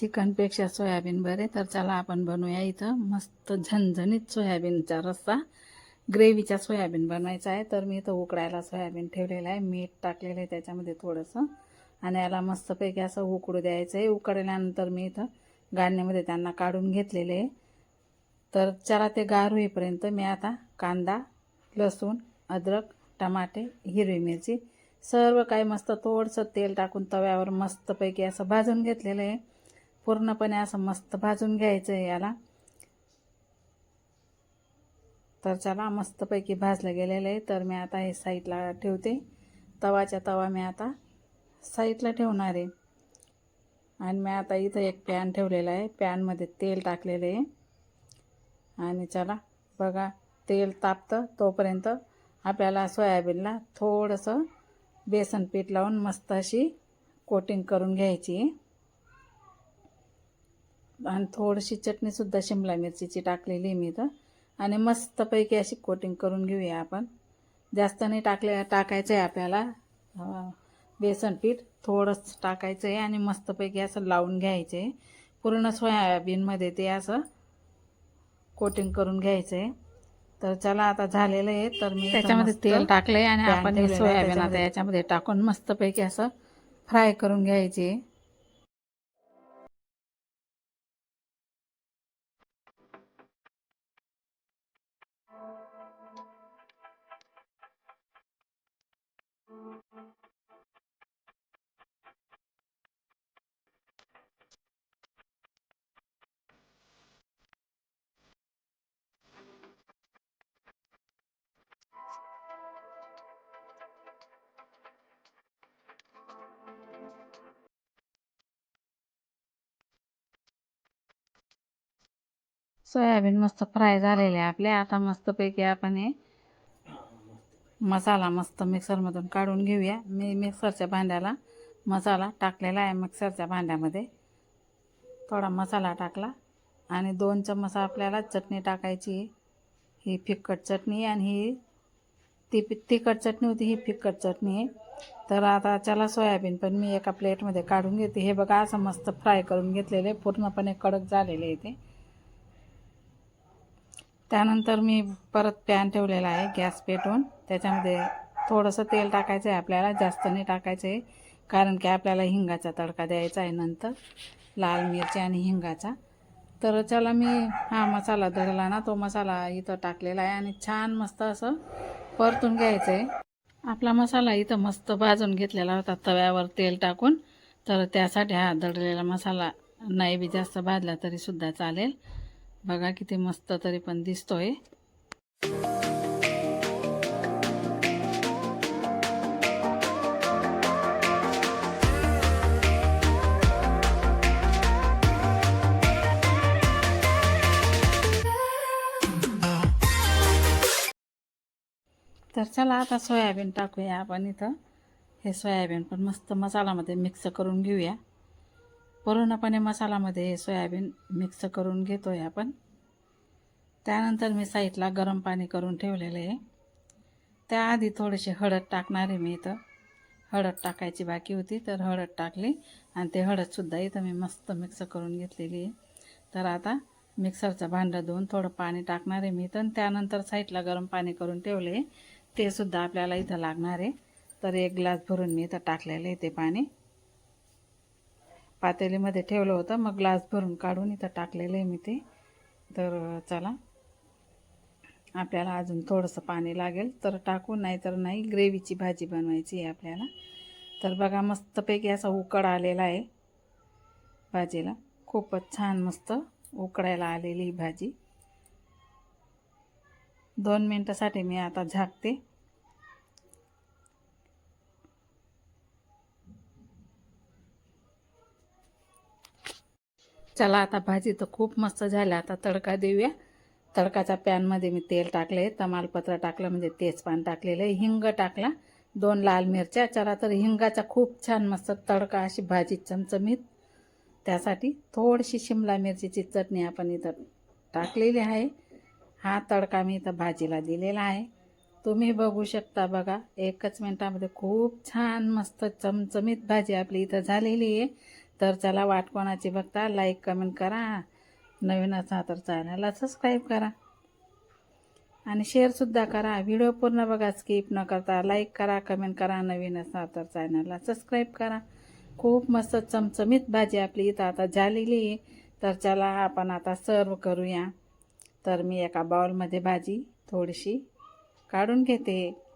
चिकनपेक्षा soybean बरे तर चला आपण बनवूया इथं. मस्त झणझणीत सोयाबीनचा रस्सा. ग्रेव्हीचा सोयाबीन बनवायचा आहे. तर मी इथं उकडायला सोयाबीन ठेवलेलं आहे. मीठ टाकलेलं आहे त्याच्यामध्ये थोडंसं. आणि याला मस्तपैकी असं उकडू द्यायचं आहे उकडल्यानंतर मी इथं गाळणीमध्ये त्यांना काढून घेतलेले आहे. तर चला ते गार होईपर्यंत मी आता कांदा लसूण अद्रक टमाटे हिरवी मिरची सर्व काही मस्त थोडंसं तेल टाकून तव्यावर मस्तपैकी असं भाजून घेतलेलं आहे. पूर्णपणे असं मस्त भाजून घ्यायचं आहे याला. तर चला मस्तपैकी भाजलं गेलेलं आहे. तर मी आता हे साईडला ठेवते. तवाच्या तवा मी आता साईडला ठेवणार आहे. आणि मी आता इथं एक पॅन ठेवलेला आहे. पॅनमध्ये तेल टाकलेलं आहे. आणि चला बघा तेल तापतं तोपर्यंत आपल्याला सोयाबीनला थोडंसं बेसन पीठ लावून मस्त अशी कोटिंग करून घ्यायची. आहे आणि थोडीशी चटणीसुद्धा शिमला मिरचीची टाकलेली आहे मी इथं. आणि मस्तपैकी अशी कोटिंग करून घेऊया आपण. जास्त नाही टाकले टाकायचं आहे आपल्याला. बेसन पीठ थोडंच टाकायचं आहे आणि मस्तपैकी असं लावून घ्यायचं आहे पूर्ण सोयाबीनमध्ये ते असं कोटिंग करून घ्यायचं आहे तर चला आता झालेलं आहे तर मी त्याच्यामध्ये तेल टाकलंय आणि आपण हे सोयाबीन आता याच्यामध्ये टाकून मस्तपैकी असं फ्राय करून घ्यायचे. सोयाबीन मस्त फ्राय झालेले आहे आपले. आता मस्तपैकी आपण हे मसाला मस्त मिक्सरमधून काढून घेऊया. मी मिक्सरच्या भांड्याला मसाला टाकलेला आहे मिक्सरच्या भांड्यामध्ये. थोडा मसाला टाकला आणि दोन चम्मच आपल्याला चटणी टाकायची ही फिक्कट चटणी आणि ही ती तिखट चटणी होती ही फिक्कट चटणी आहे. तर आता चला सोयाबीन पण मी एका प्लेटमध्ये काढून घेते. हे बघा असं मस्त फ्राय करून घेतलेले. पूर्णपणे कडक झालेले आहे ते. त्यानंतर मी परत पॅन ठेवलेला आहे गॅस पेटवून. त्याच्यामध्ये थोडंसं तेल टाकायचं आहे आपल्याला जास्त नाही टाकायचं आहे कारण की आपल्याला हिंगाचा तडका द्यायचा आहे नंतर लाल मिरची आणि हिंगाचा. तर चला मी हा मसाला धरला ना तो मसाला इथं टाकलेला आहे आणि छान मस्त असं परतून घ्यायचं आहे आपला मसाला इथं मस्त भाजून घेतलेला होता तव्यावर तेल टाकून. तर त्यासाठी हा दडलेला मसाला नाही बी जास्त भाजला तरीसुद्धा चालेल. बघा किती मस्त तरी पण दिसतोय. तर चला आता सोयाबीन टाकूया आपण इथं. हे सोयाबीन पण मस्त मसालामध्ये मिक्स करून घेऊया. पूर्णपणे मसालामध्ये सोयाबीन मिक्स करून घेतो आहे आपण. त्यानंतर मी साईडला गरम पाणी करून ठेवलेलं आहे. त्याआधी थोडीशी हळद टाकणार आहे मी इथं. हळद टाकायची बाकी होती तर हळद टाकली आणि ते हळदसुद्धा इथं मी मस्त मिक्स करून घेतलेली आहे. तर आता मिक्सरचं भांडं धुवून थोडं पाणी टाकणार आहे मी तर त्यानंतर साईडला गरम पाणी करून ठेवले ते सुद्धा आपल्याला इथं लागणार आहे. तर एक ग्लास भरून मी इथं टाकलेलं आहे ते पाणी. पातेलीमध्ये ठेवलं होतं. मग ग्लास भरून काढून इथं टाकलेलं आहे मी ते. तर चला. आपल्याला अजून थोडंसं पाणी लागेल. तर टाकू नाही तर नाही. ग्रेव्हीची भाजी बनवायची आहे आपल्याला. तर बघा मस्तपैकी असा उकड आलेला आहे भाजीला. खूपच छान मस्त उकडायला आलेली ही भाजी. दोन मिनटासाठी मी आता झाकते. चला आता भाजी तर खूप मस्त झाली. आता तडका देऊया. तडकाच्या पॅनमध्ये मी तेल टाकले तमालपत्र टाकलं म्हणजे तेजपान टाकलेलं आहे. हिंग टाकला. दोन लाल मिरच्या. चला तर हिंगाचा खूप छान मस्त तडका अशी भाजी चमचमीत. त्यासाठी थोडीशी शिमला मिरचीची चटणी आपण इथं टाकलेली आहे. हा तडका मी इथं भाजीला दिलेला आहे. तुम्ही बघू शकता बघा एकच मिनटामध्ये खूप छान मस्त चमचमीत भाजी आपली इथं झालेली आहे. तर चला वाट कोणाची बघता लाईक कमेंट करा. नवीन असा तर चॅनलला सबस्क्राईब करा. आणि शेअरसुद्धा करा. व्हिडिओ पूर्ण बघा स्किप न करता लाईक करा कमेंट करा. नवीन असा तर चॅनलला सबस्क्राईब करा. खूप मस्त चमचमीत भाजी आपली इथं आता झालेली आहे. तर चला आपण आता सर्व करूया. तर मी एका बाउलमध्ये भाजी थोडीशी काढून घेते.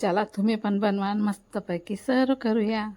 चला तुम्ही पण बनवा मस्तपैकी सर्व करूया.